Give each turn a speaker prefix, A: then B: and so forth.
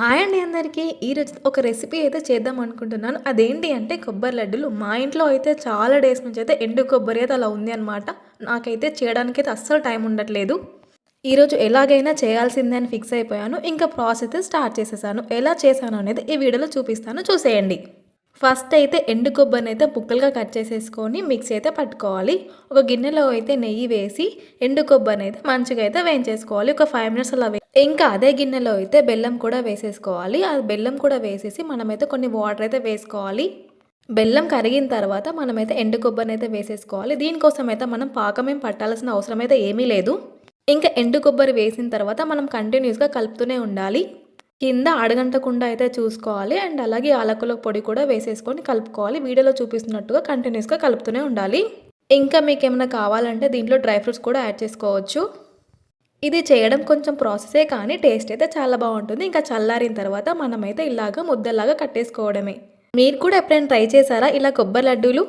A: Hi అండి అందరికీ. ఈరోజు ఒక రెసిపీ అయితే చేద్దాం అనుకుంటున్నాను. అదేంటి అంటే కొబ్బరి లడ్డూలు. మా ఇంట్లో అయితే చాలా డేస్ నుంచి అయితే ఎండు కొబ్బరి అయితే అలా ఉంది అనమాట నాకైతే చేయడానికి అయితే అస్సలు టైం ఉండట్లేదు. ఈరోజు ఎలాగైనా చేయాల్సిందే అని ఫిక్స్ అయిపోయాను. ఇంకా ప్రాసెస్ అయితే స్టార్ట్ చేసేసాను. ఎలా చేశాను అనేది ఈ వీడియోలో చూపిస్తాను. చూసేయండి. ఫస్ట్ అయితే ఎండు కొబ్బరిని అయితే బుక్కలుగా కట్ చేసేసుకొని మిక్సీ అయితే పట్టుకోవాలి. ఒక గిన్నెలో అయితే నెయ్యి వేసి ఎండు కొబ్బరిని అయితే మంచిగా అయితే వేయించేసుకోవాలి. ఒక ఫైవ్ మినిట్స్ అలా ఇంకా అదే గిన్నెలో అయితే బెల్లం కూడా వేసేసుకోవాలి. ఆ బెల్లం కూడా వేసేసి మనమైతే కొన్ని వాటర్ అయితే వేసుకోవాలి. బెల్లం కరిగిన తర్వాత మనమైతే ఎండు కొబ్బరిని అయితే వేసేసుకోవాలి. దీనికోసం అయితే మనం పాకమేం పట్టాల్సిన అవసరం అయితే ఏమీ లేదు. ఇంకా ఎండు కొబ్బరి వేసిన తర్వాత మనం కంటిన్యూస్గా కలుపుతూనే ఉండాలి. కింద అడగంటకుండా అయితే చూసుకోవాలి. అండ్ అలాగే ఆలకుల పొడి కూడా వేసేసుకొని కలుపుకోవాలి. వీడియోలో చూపిస్తున్నట్టుగా కంటిన్యూస్గా కలుపుతూనే ఉండాలి. ఇంకా మీకు ఏమైనా కావాలంటే దీంట్లో డ్రై ఫ్రూట్స్ కూడా యాడ్ చేసుకోవచ్చు. ఇది చేయడం కొంచెం ప్రాసెసే కానీ టేస్ట్ అయితే చాలా బాగుంటుంది. ఇంకా చల్లారిన తర్వాత మనమైతే ఇలాగ ముద్దలాగా కట్టేసుకోవడమే. మీరు కూడా ఎప్పుడైనా ట్రై చేశారా ఇలా కొబ్బరి లడ్డూలు?